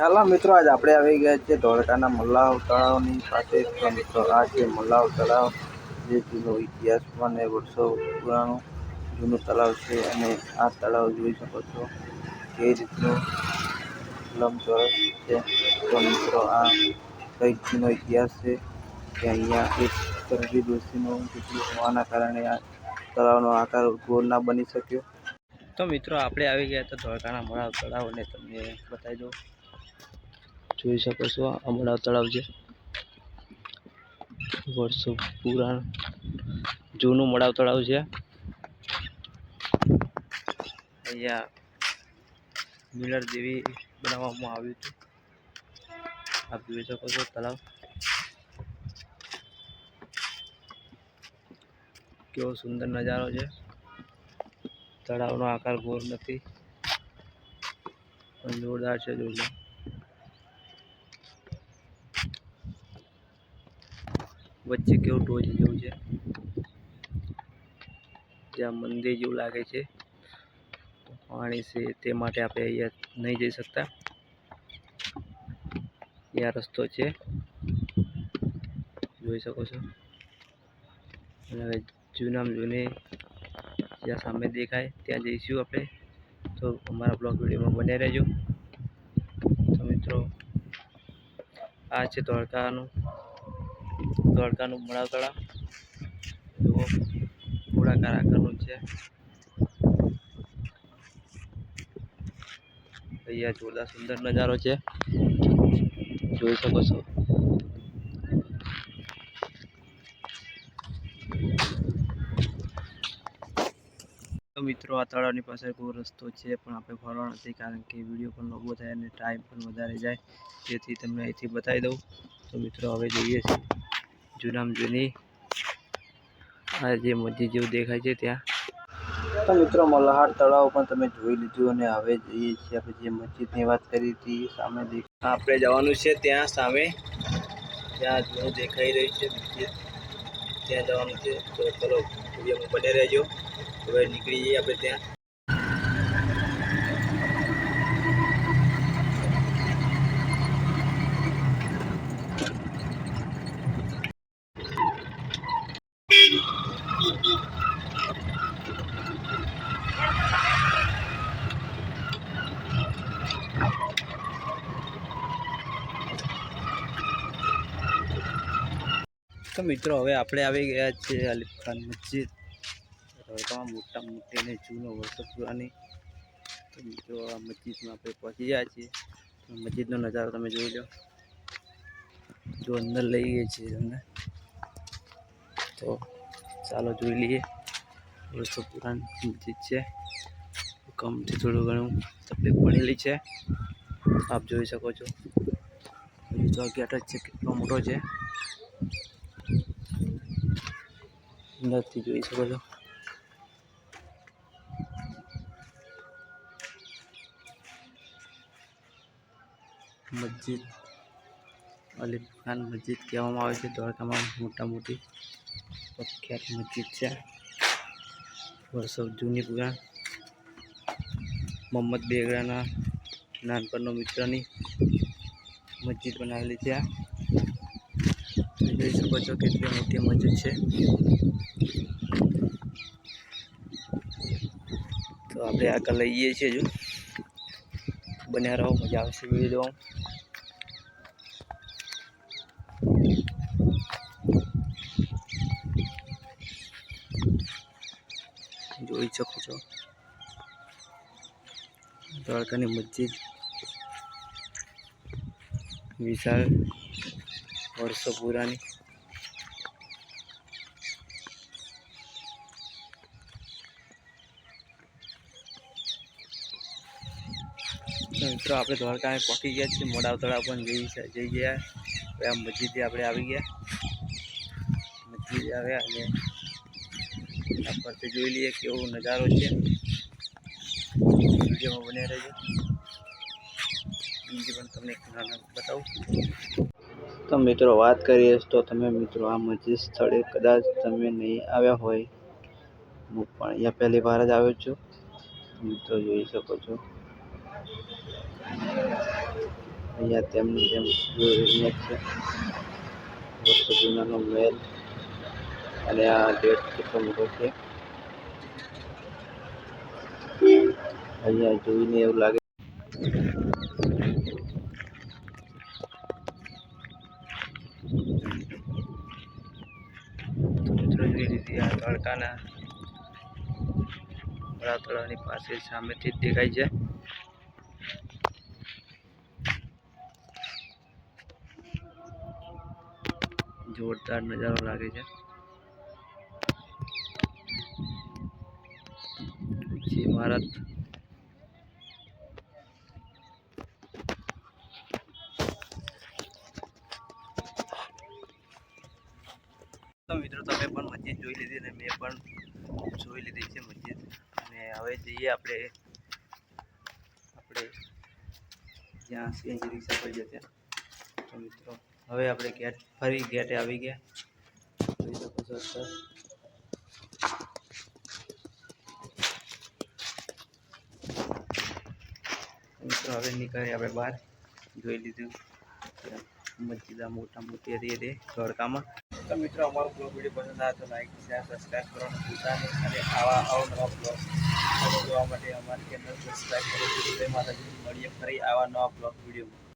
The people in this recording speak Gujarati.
હેલો મિત્રો, આજ આપણે આવી ગયા છે ધોળકાના મલ્લાવ તળાવની પાસે મિત્રો, આ છે મલ્લાવ તળાવ. જે જૂનો ઇતિહાસમાં ને વર્ષો પુરાણું જૂનું તળાવ છે અને આ તળાવ જોઈ શકો છો એ રીતનું લંબચોરસ છે. તો મિત્રો, આ કંઈક જૂનો ઇતિહાસ છે કે અહીંયા એક કરજી ડોશીનું જેટલું હોવાના કારણે આ તળાવનો આકાર ગોળ ના બની શક્યો. તો મિત્રો, આપણે આવી ગયા તો ધોળકાના મળાવ તળાવ અને તમને બતાવી દઉં. જોઈ શકો છો. આ મળાવ તળાવ છે. વર્ષો પુરાણ જૂનું મળાવ તળાવ છે. અહીંયા મિલર જેવી બનાવવામાં આવ્યું હતું આપ જોઈ શકો છો તળાવ. કેવો સુંદર નજારો છે. તળાવનો આકાર ગોળ નથી. જોરદાર છે જોઈ વચ્ચે કેવું ટોચ જેવું છે. જ્યાં મંદિર જેવું લાગે છે. પાણી છે તે માટે આપણે અહીંયા નહીં જઈ શકતા. ત્યાં રસ્તો છે. જોઈ શકો છો. અને હવે જૂનામાં જૂની જ્યાં સામે દેખાય ત્યાં જઈશું આપણે. તો અમારા બ્લોગ વિડીયોમાં બને રહેજો. તો મિત્રો, આ છે ધોળકાનું ધોળકાનું મળાતળા જુઓ, ગોળાકાર આકારનું છે. અહીંયા જોરદાર સુંદર નજારો છે. જોઈ શકો છો. મિત્રો, આ તળાવની પાસે કોઈ રસ્તો છે પણ આપણે ફરવા નથી કારણ કે વીડિયો પણ લાંબો થાય અને ટાઈમ પણ વધારે જાય. તેથી તમને અહીંથી બતાવી દઉં. તો મિત્રો, હવે જોઈએ છીએ. જૂનામાં જૂની આ જે મસ્જિદ જેવું દેખાય છે ત્યાં. તો મિત્રો મલ્હાર તળાવ પણ તમે જોઈ લીધું અને હવે જઈએ છીએ આપણે જે મસ્જિદની વાત કરી હતી સામે આપણે જવાનું છે ત્યાં સામે. ત્યાં જૂનું દેખાઈ રહ્યું છે મસ્જિદ. ત્યાં જવાનું છે. તો ચલો વિડીયોમાં બને રહેજો. હવે નીકળી જઈએ આપણે ત્યાં. તો મિત્રો, હવે આપણે આવી ગયા છે અલીફ ખાન મસ્જિદ. રસ્તામાં મોટા મોટી અને જૂનો વર્ષો પુરાની તો મિત્રો, આ મસ્જિદમાં આપણે પહોંચી ગયા છીએ. તો મસ્જિદનો નજારો તમે જોઈ લો. જો અંદર લઈ ગઈ છીએ તમને તો ચાલો જોઈ લઈએ. વર્ષો મસ્જિદ છે. કમથી થોડું ઘણું તકલીફ પડેલી છે. આપ જોઈ શકો છો. જો ગેટ જ છે. કેટલો મોટો છે. અંદરથી જોઈ શકો છો. મસ્જિદ, અલીફ ખાન મસ્જિદ કહેવામાં આવે છે. દ્વારકામાં મોટા મોટી પ્રખ્યાત મસ્જિદ છે. વર્ષો જૂની પુરાણ. મોહમ્મદ બેગડાના નાનપણનો મિત્રની મસ્જિદ બનાવેલી છે શકો છો કેટલી મોટી મસ્જિદ છે. તો આપણે આગળ લઈએ છીએ જો. બન્યા રહો, મજા આવશે વીડિયો જોઈ શકો છો. દ્વારકાની મસ્જિદ. વિશાળ વર્ષો પુરાની. મિત્રો, આપણે દ્વારકાએ પહોંચી ગયા છીએ. મોડા તળાવ પણ જઈ જઈ ગયા. હવે આ મસ્જિદે આપણે આવી ગયા. મસ્જિદ આવ્યા અને આ પરથી જોઈ લઈએ કેવો નજારો છે. વિડીયોમાં બને રહેજો. બીજી પણ તમને બતાવું. તો મિત્રો, વાત કરીએ તો તમે મિત્રો, આ મસ્જિદ સ્થળે કદાચ તમે નહીં આવ્યા હોય. હું પણ અહીંયા પહેલી વાર જ આવ્યો છું. મિત્રો જોઈ શકો છો. અહીંયા તેમનું તેમ જોઈને છે વર્ષો જૂનાનો મહેલ અને આ ગેટ કેટલો મોટો છે અહીંયા જોઈને એવું લાગે મિત્રો જોઈ લીધી આ તડકાના બડા તળાવની પાસે સામેથી જ દેખાય છે જોરદાર નજારો લાગે છે. ઊંચી ભારત. મિત્રો તમે પણ મસ્જિદ જોઈ લીધી અને મેં પણ જોઈ લીધી છે મસ્જિદ. અને હવે જઈએ આપણે આપણે જ્યાં સીએનજી રિક્ષા પર જશે તો મિત્રો હવે આપણે ગેટ, ફરી ગેટે આવી ગયા. જોઈ શકો છો અત્યારે. મિત્રો, હવે નીકળીએ આપણે બહાર. જોઈ લીધું. કે મસ્જિદ આ મોટા મોટી હતી તે ધોળકામાં તો મિત્રો, અમારો બ્લોગ વીડિયો પસંદ આવે તો લાઈક શેર સબસ્ક્રાઈબ કરવાનું ભૂલતા નહીં. અને આવા અવનવા બ્લોગ જોવા માટે અમારી ચેનલ સબસ્ક્રાઈબ કરો. જય માતાજી મળીએ ફરી આવા નવા બ્લોગ વિડીયોમાં.